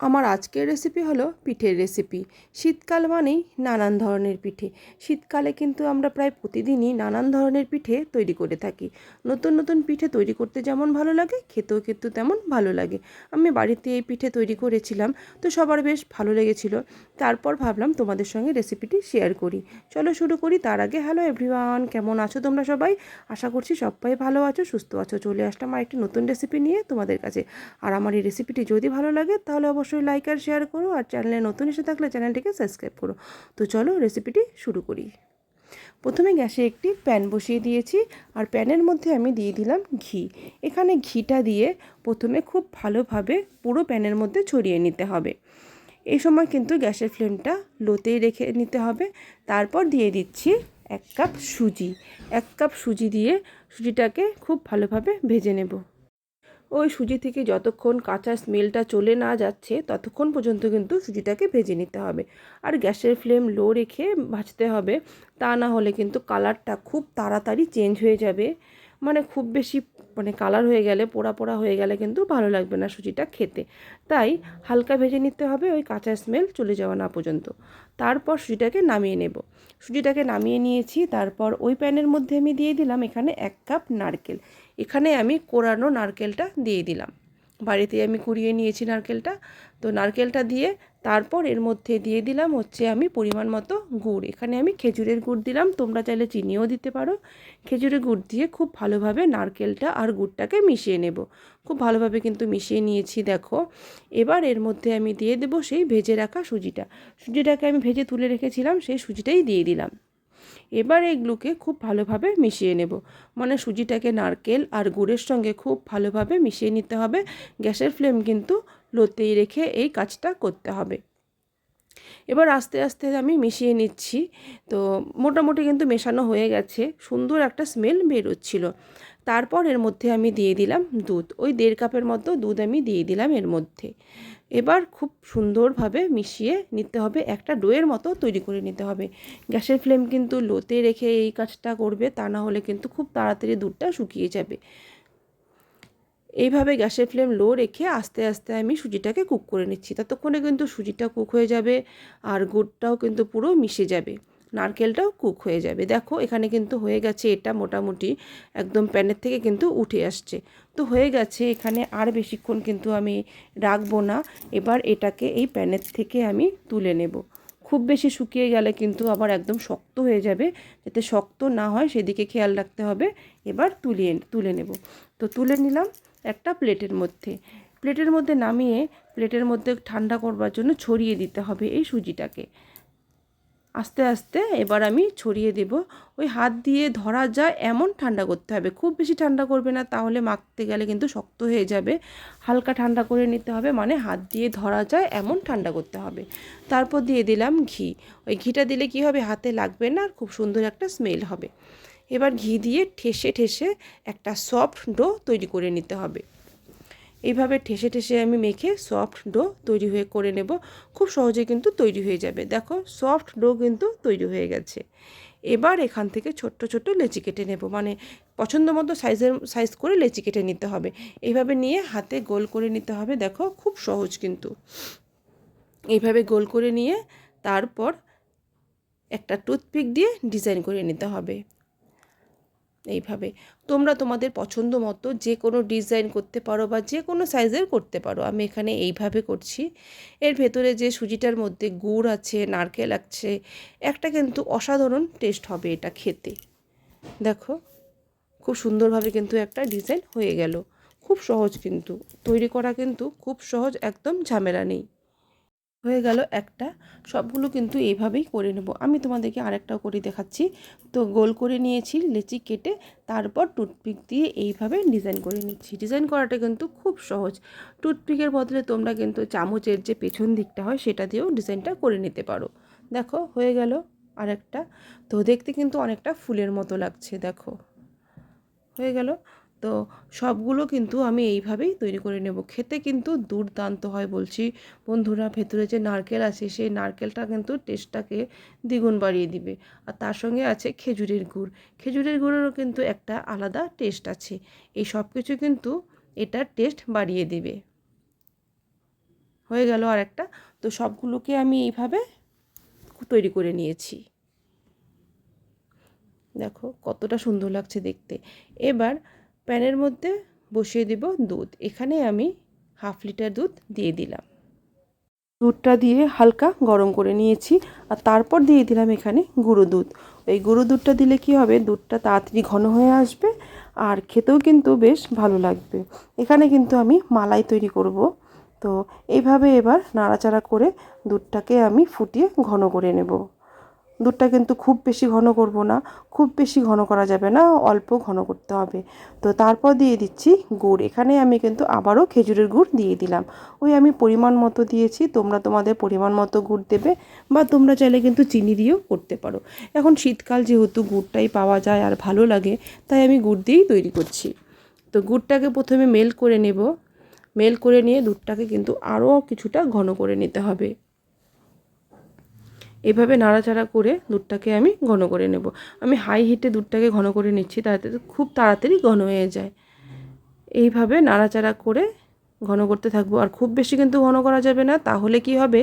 আমার আজকের রেসিপি হলো পিঠের রেসিপি শীতকাল মানেই নানান ধরনের পিঠে। শীতকালে কিন্তু আমরা প্রায় প্রতিদিনই নানান ধরনের পিঠে তৈরি করে থাকি। নতুন নতুন পিঠে তৈরি করতে যেমন ভালো লাগে, খেতেও কিন্তু তেমন ভালো লাগে। আমি বাড়িতে এই পিঠে তৈরি করেছিলাম, তো সবার বেশ ভালো লেগেছিল। তারপর ভাবলাম তোমাদের সঙ্গে রেসিপিটি শেয়ার করি। চলো শুরু করি, তার আগে হ্যালো এভরিওয়ান কেমন আছো তোমরা সবাই? আশা করছি সবাই ভালো আছো, সুস্থ আছো। চলে আসলাম আমার একটি নতুন রেসিপি নিয়ে তোমাদের কাছে। আর আমার এই রেসিপিটি যদি ভালো লাগে, তাহলে অবশ্যই লাইক আর শেয়ার করো আর চ্যানেলে নতুন এসে থাকলে চ্যানেলটিকে সাবস্ক্রাইব করো। তো চলো রেসিপিটি শুরু করি। প্রথমে গ্যাসে একটি প্যান বসিয়ে দিয়েছি আর প্যানের মধ্যে আমি দিয়ে দিলাম ঘি। এখানে ঘিটা দিয়ে প্রথমে খুব ভালোভাবে পুরো প্যানের মধ্যে ছড়িয়ে নিতে হবে। এই সময় কিন্তু গ্যাসের ফ্লেমটা লোতেই রেখে নিতে হবে। তারপর দিয়ে দিচ্ছি এক কাপ সুজি। এক কাপ সুজি দিয়ে সুজিটাকে খুব ভালোভাবে ভেজে নেব। ওই সুজি থেকে যতক্ষণ কাঁচা স্মেলটা চলে না যাচ্ছে, ততক্ষণ পর্যন্ত কিন্তু সুজিটাকে ভেজে নিতে হবে। আর গ্যাসের ফ্লেম লো রেখে ভাজতে হবে, তা না হলে কিন্তু কালারটা খুব তাড়াতাড়ি চেঞ্জ হয়ে যাবে। মানে খুব বেশি মানে কালার হয়ে গেলে, পোড়া পোড়া হয়ে গেলে কিন্তু ভালো লাগবে না সুজিটা খেতে। তাই হালকা ভেজে নিতে হবে, ওই কাঁচা স্মেল চলে যাওয়া না পর্যন্ত। তারপর সুজিটাকে নামিয়ে নেব। সুজিটাকে নামিয়ে নিয়েছি, তারপর ওই প্যানের মধ্যে আমি দিয়ে দিলাম এখানে এক কাপ নারকেল। এখানে আমি কোরানো নারকেলটা দিয়ে দিলাম। বাড়িতে আমি কুড়িয়ে নিয়েছি নারকেলটা। তো নারকেলটা দিয়ে তারপর এর মধ্যে দিয়ে দিলাম হচ্ছে আমি পরিমাণ মতো গুড়। এখানে আমি খেজুরের গুড় দিলাম, তোমরা চাইলে চিনিও দিতে পারো। খেজুরের গুড় দিয়ে খুব ভালোভাবে নারকেলটা আর গুড়টাকে মিশিয়ে নেব। খুব ভালোভাবে কিন্তু মিশিয়ে নিয়েছি, দেখো। এবার এর মধ্যে আমি দিয়ে দেবো সেই ভেজে রাখা সুজিটা। সুজিটাকে আমি ভেজে তুলে রেখেছিলাম, সেই সুজিটাই দিয়ে দিলাম। এবার এগুলোকে খুব ভালোভাবে মিশিয়ে নেব। মানে সুজিটাকে নারকেল আর গুড়ের সঙ্গে খুব ভালোভাবে মিশিয়ে নিতে হবে। গ্যাসের ফ্লেম কিন্তু লোতেই রেখে এই কাজটা করতে হবে। এবার আস্তে আস্তে আমি মিশিয়ে নিচ্ছি। তো মোটামুটি কিন্তু মেশানো হয়ে গেছে। সুন্দর একটা স্মেল বেরোচ্ছিল। তারপর এর মধ্যে আমি দিয়ে দিলাম দুধ। ওই দেড় কাপের মতো দুধ আমি দিয়ে দিলাম এর মধ্যে। এবার খুব সুন্দরভাবে মিশিয়ে নিতে হবে, একটা ডোয়ের মতো তৈরি করে নিতে হবে। গ্যাসের ফ্লেম কিন্তু লোতে রেখে এই কাজটা করবে, তা না হলে কিন্তু খুব তাড়াতাড়ি দুধটা শুকিয়ে যাবে। এইভাবে গ্যাসের ফ্লেম লো রেখে আস্তে আস্তে আমি সুজিটাকে কুক করে নিচ্ছি। ততক্ষণে কিন্তু সুজিটা কুক হয়ে যাবে আর গুড়টাও কিন্তু পুরো মিশে যাবে, নারকেলটাও কুক হয়ে যাবে। দেখো, এখানে কিন্তু হয়ে গেছে, এটা মোটামুটি একদম প্যানের থেকে কিন্তু উঠে আসছে। তো হয়ে গেছে, এখানে আর বেশিক্ষণ কিন্তু আমি রাখব না। এবার এটাকে এই প্যানের থেকে আমি তুলে নেব। খুব বেশি শুকিয়ে গেলে কিন্তু আবার একদম শক্ত হয়ে যাবে। যাতে শক্ত না হয়, সেদিকে খেয়াল রাখতে হবে। এবার তুলিয়ে, তুলে নেব। তো তুলে নিলাম একটা প্লেটের মধ্যে। প্লেটের মধ্যে নামিয়ে, প্লেটের মধ্যে ঠান্ডা করবার জন্য ছড়িয়ে দিতে হবে এই সুজিটাকে। আস্তে আস্তে এবার আমি ছড়িয়ে দেব। ওই হাত দিয়ে ধরা যায় এমন ঠান্ডা করতে হবে। খুব বেশি ঠান্ডা করবে না, তাহলে মাখতে গেলে কিন্তু শক্ত হয়ে যাবে। হালকা ঠান্ডা করে নিতে হবে মানে হাত দিয়ে ধরা যায় এমন ঠান্ডা করতে হবে। তারপর দিয়ে দিলাম ঘি। ওই ঘিটা দিলে কি হবে? হাতে লাগবে না, আর খুব সুন্দর একটা স্মেল হবে। এবার ঘি দিয়ে ঠেসে ঠেসে একটা সফট ডো তৈরি করে নিতে হবে। এইভাবে ঠেসে ঠেসে আমি মেখে সফট ডো তৈরি হয়ে করে নেব। খুব সহজে কিন্তু তৈরি হয়ে যাবে। দেখো সফট ডো কিন্তু তৈরি হয়ে গেছে। এবার এখান থেকে ছোট্ট ছোট্ট লেচি কেটে নেব। মানে পছন্দ মতো সাইজের, সাইজ করে লেচি কেটে নিতে হবে। এইভাবে নিয়ে হাতে গোল করে নিতে হবে। দেখো, খুব সহজ কিন্তু। এইভাবে গোল করে নিয়ে তারপর একটা টুথপিক দিয়ে ডিজাইন করে নিতে হবে। এইভাবে। তোমরা তোমাদের পছন্দ মতো যে কোনো ডিজাইন করতে পারো বা যে কোনো সাইজের করতে পারো। আমি এখানে এইভাবে করছি। এর ভেতরে যে সুজিটার মধ্যে গুড় আছে, নারকেল আছে, একটা কিন্তু অসাধারণ টেস্ট হবে এটা খেতে। দেখো, খুব সুন্দরভাবে কিন্তু একটা ডিজাইন হয়ে গেল। খুব সহজ কিন্তু, তৈরি করা কিন্তু খুব সহজ, একদম ঝামেলা নেই। হয়ে গেল একটা। সবগুলো কিন্তু এইভাবেই করে নেব। আমি তোমাদেরকে আরেকটাও করে দেখাচ্ছি। তো গোল করে নিয়েছি লেচি কেটে, তারপর টুথপিক দিয়ে এইভাবে ডিজাইন করে নিচ্ছি। ডিজাইন করাটা কিন্তু খুব সহজ। টুথপিকের বদলে তোমরা কিন্তু চামচের যে পেছন দিকটা হয়, সেটা দিয়েও ডিজাইনটা করে নিতে পারো। দেখো, হয়ে গেল আরেকটা। তো দেখতে কিন্তু অনেকটা ফুলের মতো লাগছে, দেখো। হয়ে গেল। তো সবগুলো কিন্তু আমি এইভাবেই তৈরি করে নেব। খেতে কিন্তু দুর্দান্ত হয় বলছি। বন্ধুরা, ভেতরে যে নারকেল আছে, সেই নারকেলটা কিন্তু টেস্টটাকে দ্বিগুণ বাড়িয়ে দিবে। আর তার সঙ্গে আছে খেজুরের গুড়। খেজুরের গুড়েরও কিন্তু একটা আলাদা টেস্ট আছে। এই সব কিছু কিন্তু এটার টেস্ট বাড়িয়ে দিবে। হয়ে গেল আর একটা তো সবগুলোকে আমি এইভাবে তৈরি করে নিয়েছি। দেখো কতটা সুন্দর লাগছে দেখতে। এবার প্যানের মধ্যে বসিয়ে দেব দুধ। এখানে আমি হাফ লিটার দুধ দিয়ে দিলাম। দুধটা দিয়ে হালকা গরম করে নিয়েছি আর তারপর দিয়ে দিলাম এখানে গুঁড়ো দুধ। এই গুঁড়ো দুধটা দিলে কি হবে? দুধটা তাড়াতাড়ি ঘন হয়ে আসবে আর খেতেও কিন্তু বেশ ভালো লাগবে। এখানে কিন্তু আমি মালাই তৈরি করব। তো এইভাবে এবার নাড়াচাড়া করে দুধটাকে আমি ফুটিয়ে ঘন করে নেব। দুধটা কিন্তু খুব বেশি ঘন করব না, খুব বেশি ঘন করা যাবে না, অল্প ঘন করতে হবে। তো তারপর দিয়ে দিচ্ছি গুড়। এখানে আমি কিন্তু আবারও খেজুরের গুড় দিয়ে দিলাম। ওই আমি পরিমাণ মতো দিয়েছি, তোমরা তোমাদের পরিমাণ মতো গুড় দেবে বা তোমরা চাইলে কিন্তু চিনি দিয়েও করতে পারো। এখন শীতকাল যেহেতু গুড়টাই পাওয়া যায় আর ভালো লাগে, তাই আমি গুড় দিয়েই তৈরি করছি। তো গুড়টাকে প্রথমে মেল করে নেব। মেল করে নিয়ে দুধটাকে কিন্তু আরও কিছুটা ঘন করে নিতে হবে। এভাবে নাড়াচাড়া করে দুধটাকে আমি ঘন করে নেব। আমি হাই হিটে দুধটাকে ঘন করে নিচ্ছি, তাতে খুব তাড়াতাড়ি ঘন হয়ে যায়। এইভাবে নাড়াচাড়া করে ঘন করতে থাকব। আর খুব বেশি কিন্তু ঘন করা যাবে না। তাহলে কি হবে?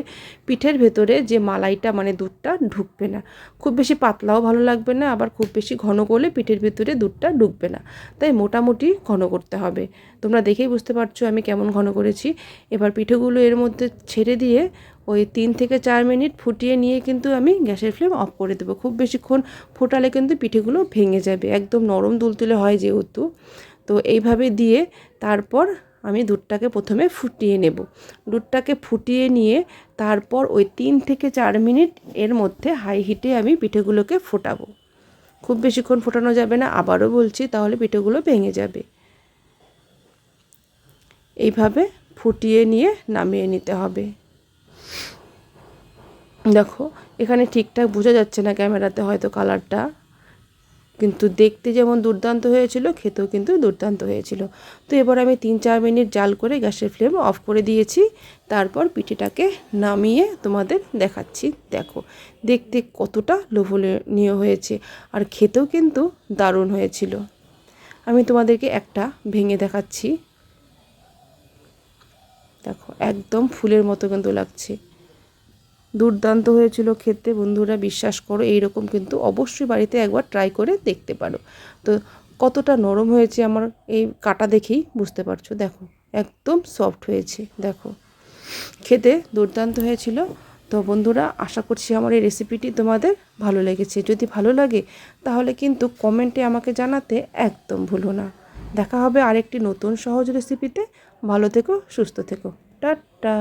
পিঠের ভেতরে যে মালাইটা মানে দুধটা ঢুকবে না। খুব বেশি পাতলাও ভালো লাগবে না। আবার খুব বেশি ঘন করলে পিঠের ভেতরে দুধটা ঢুকবে না। তাই মোটামুটি ঘন করতে হবে। তোমরা দেখেই বুঝতে পারছ আমি কেমন ঘন করেছি। এবার পিঠেগুলো এর মধ্যে ছেড়ে দিয়ে ওই তিন থেকে চার মিনিট ফুটিয়ে নিয়ে কিন্তু আমি গ্যাসের ফ্লেম অফ করে দেবো। খুব বেশিক্ষণ ফোটালে কিন্তু পিঠেগুলো ভেঙে যাবে। একদম নরম তুলতুলে হয় যেহেতু। তো এইভাবে দিয়ে তারপর আমি দুধটাকে প্রথমে ফুটিয়ে নেব। দুধটাকে ফুটিয়ে নিয়ে তারপর ওই তিন থেকে চার মিনিট এর মধ্যে হাই হিটে আমি পিঠেগুলোকে ফোটাবো। খুব বেশিক্ষণ ফোটানো যাবে না, আবারও বলছি, তাহলে পিঠেগুলো ভেঙে যাবে। এইভাবে ফুটিয়ে নিয়ে নামিয়ে নিতে হবে। দেখো, এখানে ঠিকঠাক বোঝা যাচ্ছে না ক্যামেরাতে, হয়তো কালারটা কিন্তু দেখতে যেমন দুর্দান্ত হয়েছিল, খেতেও কিন্তু দুর্দান্ত হয়েছিল। তো এবার আমি তিন চার মিনিট জাল করে গ্যাসের ফ্লেম অফ করে দিয়েছি। তারপর পিঠেটাকে নামিয়ে তোমাদের দেখাচ্ছি। দেখো, দেখতে কতটা লোভনীয় হয়েছে আর খেতেও কিন্তু দারুণ হয়েছিল। আমি তোমাদেরকে একটা ভেঙে দেখাচ্ছি। দেখো, একদম ফুলের মতো কিন্তু লাগছে। দুর্দান্ত হয়েছিল খেতে। বন্ধুরা বিশ্বাস করো, এইরকম কিন্তু অবশ্যই বাড়িতে একবার ট্রাই করে দেখতে পারো। তো কতটা নরম হয়েছে আমার এই কাটা দেখেই বুঝতে পারছ? দেখো, একদম সফট হয়েছে, দেখো। খেতে দুর্দান্ত হয়েছিল। তো বন্ধুরা, আশা করছি আমার এই রেসিপিটি তোমাদের ভালো লেগেছে। যদি ভালো লাগে, তাহলে কিন্তু কমেন্টে আমাকে জানাতে একদম ভুলো না। দেখা হবে আরেকটি নতুন সহজ রেসিপিতে ভালো থেকো, সুস্থ থেকো। টাটা!